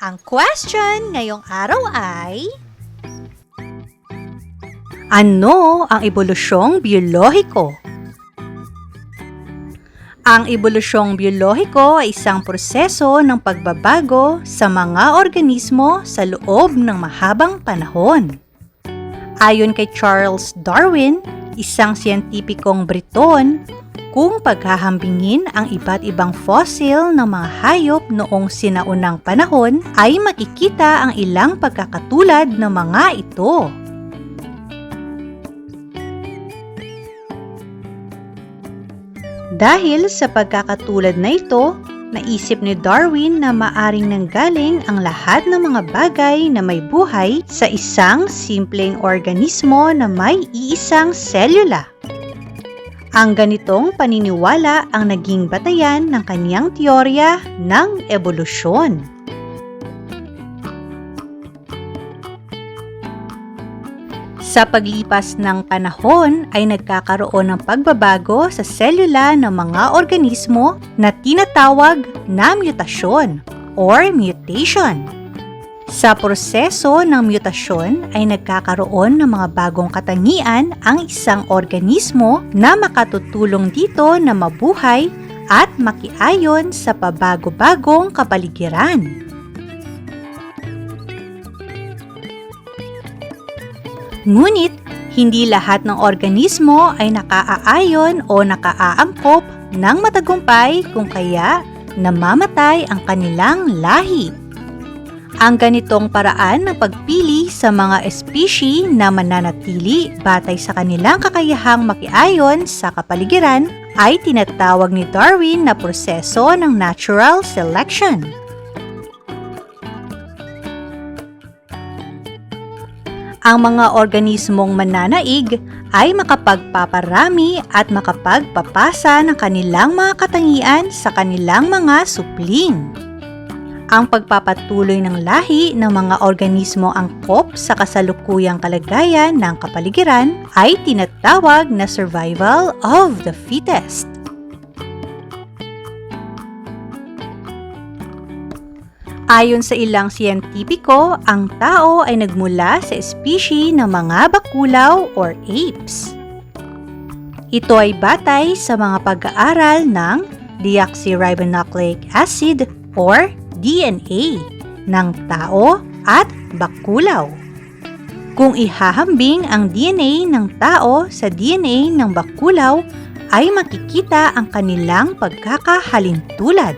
Ang question ngayong araw ay... Ano ang ebolusyong biyolohiko? Ang ebolusyong biyolohiko ay isang proseso ng pagbabago sa mga organismo sa loob ng mahabang panahon. Ayon kay Charles Darwin, isang siyentipikong Briton, kung paghahambingin ang iba't ibang fossil ng mga hayop noong sinaunang panahon, ay makikita ang ilang pagkakatulad ng mga ito. Dahil sa pagkakatulad na ito, naisip ni Darwin na maaring nanggaling ang lahat ng mga bagay na may buhay sa isang simpleng organismo na may iisang selula. Ang ganitong paniniwala ang naging batayan ng kaniyang teorya ng ebolusyon. Sa paglipas ng panahon ay nagkakaroon ng pagbabago sa selula ng mga organismo na tinatawag na mutasyon or mutation. Sa proseso ng mutasyon ay nagkakaroon ng mga bagong katangian ang isang organismo na makatutulong dito na mabuhay at makiayon sa pabago-bagong kapaligiran. Ngunit, hindi lahat ng organismo ay nakaaayon o nakaaangkop ng matagumpay kung kaya namamatay ang kanilang lahi. Ang ganitong paraan ng pagpili sa mga espesye na mananatili batay sa kanilang kakayahang makiayon sa kapaligiran ay tinatawag ni Darwin na proseso ng natural selection. ang mga organismong mananaig ay makapagpaparami at makapagpapasa ng kanilang mga katangian sa kanilang mga supling. Ang pagpapatuloy ng lahi ng mga organismo angkop sa kasalukuyang kalagayan ng kapaligiran ay tinatawag na survival of the fittest. Ayon sa ilang siyentipiko, ang tao ay nagmula sa espisye ng mga bakulaw or apes. Ito ay batay sa mga pag-aaral ng deoxyribonucleic acid or DNA ng tao at bakulaw. Kung ihahambing ang DNA ng tao sa DNA ng bakulaw, ay makikita ang kanilang pagkakahalintulad.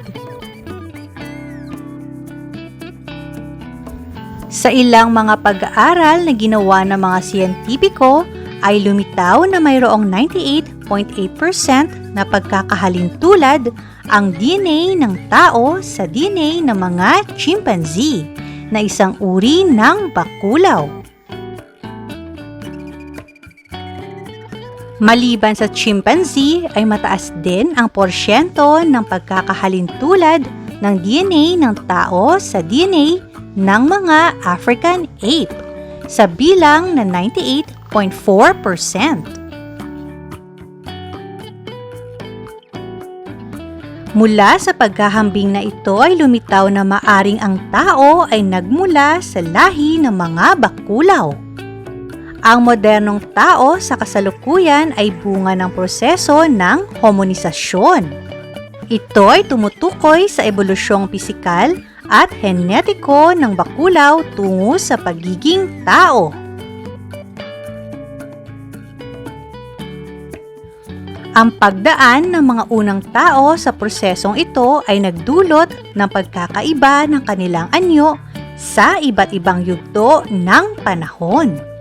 Sa ilang mga pag-aaral na ginawa ng mga siyentipiko ay lumitaw na mayroong 98.8% na pagkakahalintulad ang DNA ng tao sa DNA ng mga chimpanzee na isang uri ng bakulaw. Maliban sa chimpanzee ay mataas din ang porsyento ng pagkakahalintulad ng DNA ng tao sa DNA ng mga African ape sa bilang na 98.4%. Mula sa paghahambing na ito ay lumitaw na maaring ang tao ay nagmula sa lahi ng mga bakulaw. Ang modernong tao sa kasalukuyan ay bunga ng proseso ng homonisasyon. Ito ay tumutukoy sa ebolusyong pisikal at henetiko ng bakulaw tungo sa pagiging tao. Ang pagdaan ng mga unang tao sa prosesong ito ay nagdulot ng pagkakaiba ng kanilang anyo sa iba't ibang yugto ng panahon.